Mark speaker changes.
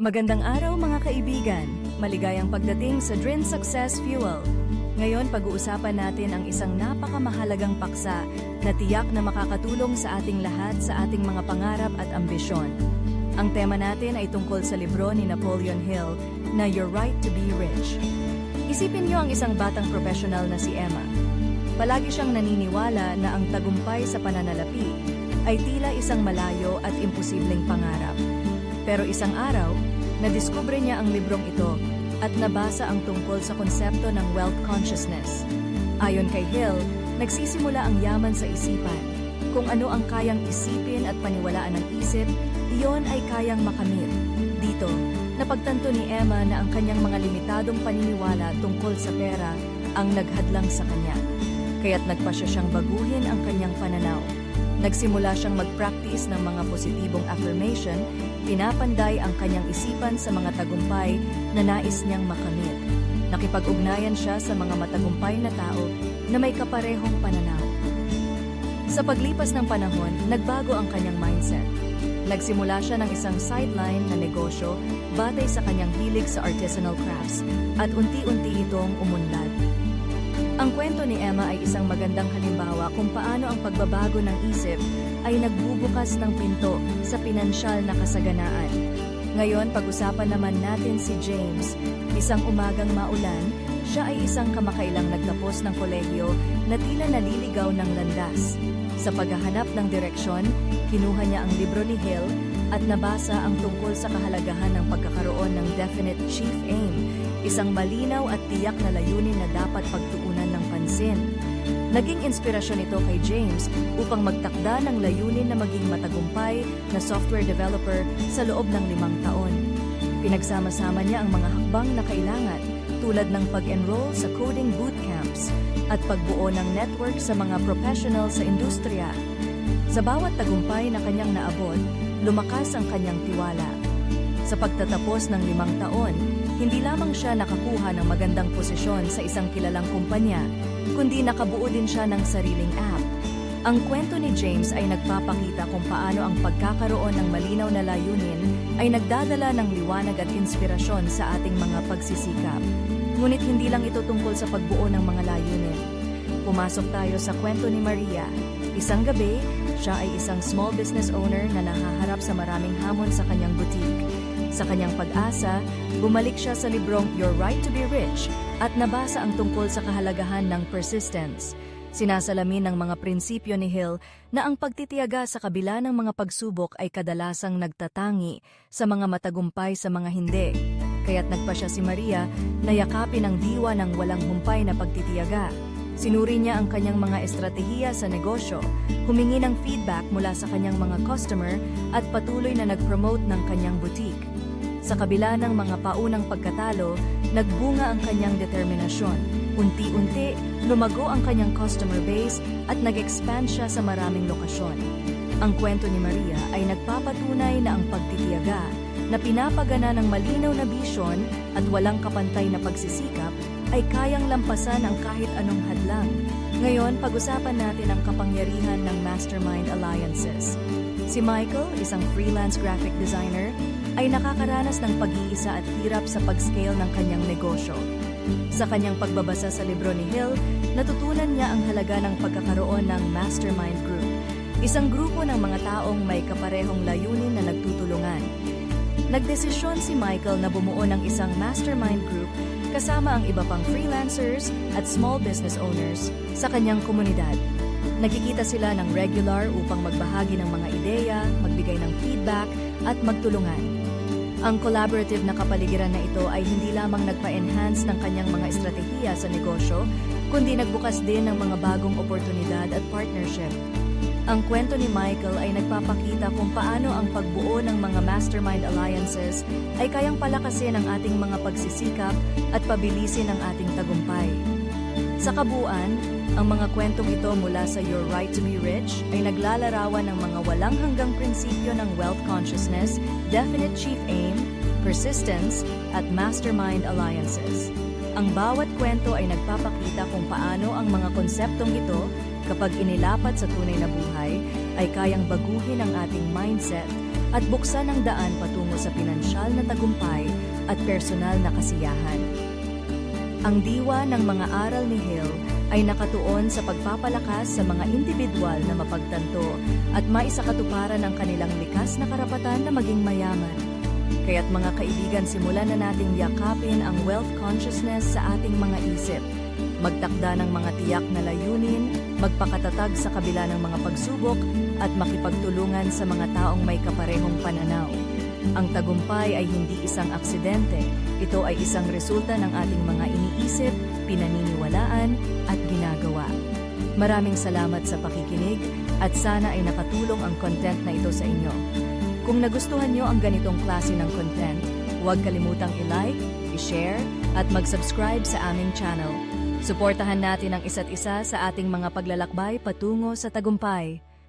Speaker 1: Magandang araw mga kaibigan. Maligayang pagdating sa Drin Success Fuel. Ngayon pag-uusapan natin ang isang napakamahalagang paksa na tiyak na makakatulong sa ating lahat sa ating mga pangarap at ambisyon. Ang tema natin ay tungkol sa libro ni Napoleon Hill na Your Right to be Rich. Isipin niyo ang isang batang profesional na si Emma. Palagi siyang naniniwala na ang tagumpay sa pananalapi ay tila isang malayo at imposibleng pangarap. Pero isang araw, nadiskubre niya ang librong ito at nabasa ang tungkol sa konsepto ng wealth consciousness. Ayon kay Hill, nagsisimula ang yaman sa isipan. Kung ano ang kayang isipin at paniwalaan ng isip, iyon ay kayang makamit. Dito, napagtanto ni Emma na ang kanyang mga limitadong paniniwala tungkol sa pera ang naghadlang sa kanya. Kaya't nagpa siya siyang baguhin ang kanyang pananaw. Nagsimula siyang mag-practice ng mga positibong affirmation, pinapanday ang kanyang isipan sa mga tagumpay na nais niyang makamit. Nakipag-ugnayan siya sa mga matagumpay na tao na may kaparehong pananaw. Sa paglipas ng panahon, nagbago ang kanyang mindset. Nagsimula siya ng isang sideline na negosyo batay sa kanyang hilig sa artisanal crafts at unti-unti itong umunlad. Ang kwento ni Emma ay isang magandang halimbawa kung paano ang pagbabago ng isip ay nagbubukas ng pinto sa pinansyal na kasaganaan. Ngayon, pag-usapan naman natin si James. Isang umagang maulan, siya ay isang kamakailang nagtapos ng kolehiyo na tila naliligaw ng landas. Sa paghahanap ng direksyon, kinuha niya ang libro ni Hill at nabasa ang tungkol sa kahalagahan ng pagkakaroon ng definite chief aim, isang malinaw at tiyak na layunin na dapat pagtuunan ng pansin. Naging inspirasyon ito kay James upang magtakda ng layunin na maging matagumpay na software developer sa loob ng limang taon. Pinagsama-sama niya ang mga hakbang na kailangan tulad ng pag-enroll sa coding bootcamps at pagbuo ng network sa mga professional sa industriya. Sa bawat tagumpay na kanyang naabot, lumakas ang kanyang tiwala. Sa pagtatapos ng limang taon, hindi lamang siya nakakuha ng magandang posisyon sa isang kilalang kumpanya, kundi nakabuo din siya ng sariling app. Ang kwento ni James ay nagpapakita kung paano ang pagkakaroon ng malinaw na layunin ay nagdadala ng liwanag at inspirasyon sa ating mga pagsisikap. Ngunit hindi lang ito tungkol sa pagbuo ng mga layunin. Pumasok tayo sa kwento ni Maria. Isang gabi, siya ay isang small business owner na nahaharap sa maraming hamon sa kanyang boutique. Sa kanyang pag-asa, bumalik siya sa librong Your Right to be Rich at nabasa ang tungkol sa kahalagahan ng persistence. Sinasalamin ng mga prinsipyo ni Hill na ang pagtitiyaga sa kabila ng mga pagsubok ay kadalasang nagtatangi sa mga matagumpay sa mga hindi. Kaya't nagpa siya si Maria na yakapin ang diwa ng walang humpay na pagtitiyaga. Sinuri niya ang kanyang mga estratehiya sa negosyo, humingi ng feedback mula sa kanyang mga customer at patuloy na nag-promote ng kanyang boutique. Sa kabila ng mga paunang pagkatalo, nagbunga ang kanyang determinasyon. Unti-unti, lumago ang kanyang customer base at nag-expand siya sa maraming lokasyon. Ang kwento ni Maria ay nagpapatunay na ang pagtitiyaga na pinapagana ng malinaw na bisyon at walang kapantay na pagsisikap ay kayang lampasan ang kahit anong hadlang. Ngayon, pag-usapan natin ang kapangyarihan ng Mastermind Alliances. Si Michael, isang freelance graphic designer, ay nakakaranas ng pag-iisa at hirap sa pag-scale ng kanyang negosyo. Sa kanyang pagbabasa sa libro ni Hill, natutunan niya ang halaga ng pagkakaroon ng Mastermind Group, isang grupo ng mga taong may kaparehong layunin na nagtutulungan. Nagdesisyon si Michael na bumuo ng isang mastermind group kasama ang iba pang freelancers at small business owners sa kanyang komunidad. Nagkikita sila ng regular upang magbahagi ng mga ideya, magbigay ng feedback at magtulungan. Ang collaborative na kapaligiran na ito ay hindi lamang nagpa-enhance ng kanyang mga estratehiya sa negosyo, kundi nagbukas din ng mga bagong oportunidad at partnership. Ang kwento ni Michael ay nagpapakita kung paano ang pagbuo ng mga mastermind alliances ay kayang palakasin ang ating mga pagsisikap at pabilisin ang ating tagumpay. Sa kabuuan, ang mga kwentong ito mula sa Your Right to be Rich ay naglalarawan ng mga walang hanggang prinsipyo ng wealth consciousness, definite chief aim, persistence, at mastermind alliances. Ang bawat kwento ay nagpapakita kung paano ang mga konseptong ito, kapag inilapat sa tunay na buhay, ay kayang baguhin ang ating mindset, at buksan ang daan patungo sa pinansyal na tagumpay at personal na kasiyahan. Ang diwa ng mga aral ni Hill ay nakatuon sa pagpapalakas sa mga individual na mapagtanto at maisakatuparan ang kanilang likas na karapatan na maging mayaman. Kaya't mga kaibigan, simulan na nating yakapin ang wealth consciousness sa ating mga isip. Magtakda ng mga tiyak na layunin, magpakatatag sa kabila ng mga pagsubok, at makipagtulungan sa mga taong may kaparehong pananaw. Ang tagumpay ay hindi isang aksidente, ito ay isang resulta ng ating mga iniisip, pinaniniwalaan, at ginagawa. Maraming salamat sa pakikinig at sana ay nakatulong ang content na ito sa inyo. Kung nagustuhan nyo ang ganitong klase ng content, huwag kalimutang i-like, i-share, at mag-subscribe sa aming channel. Suportahan natin ang isa't isa sa ating mga paglalakbay patungo sa tagumpay.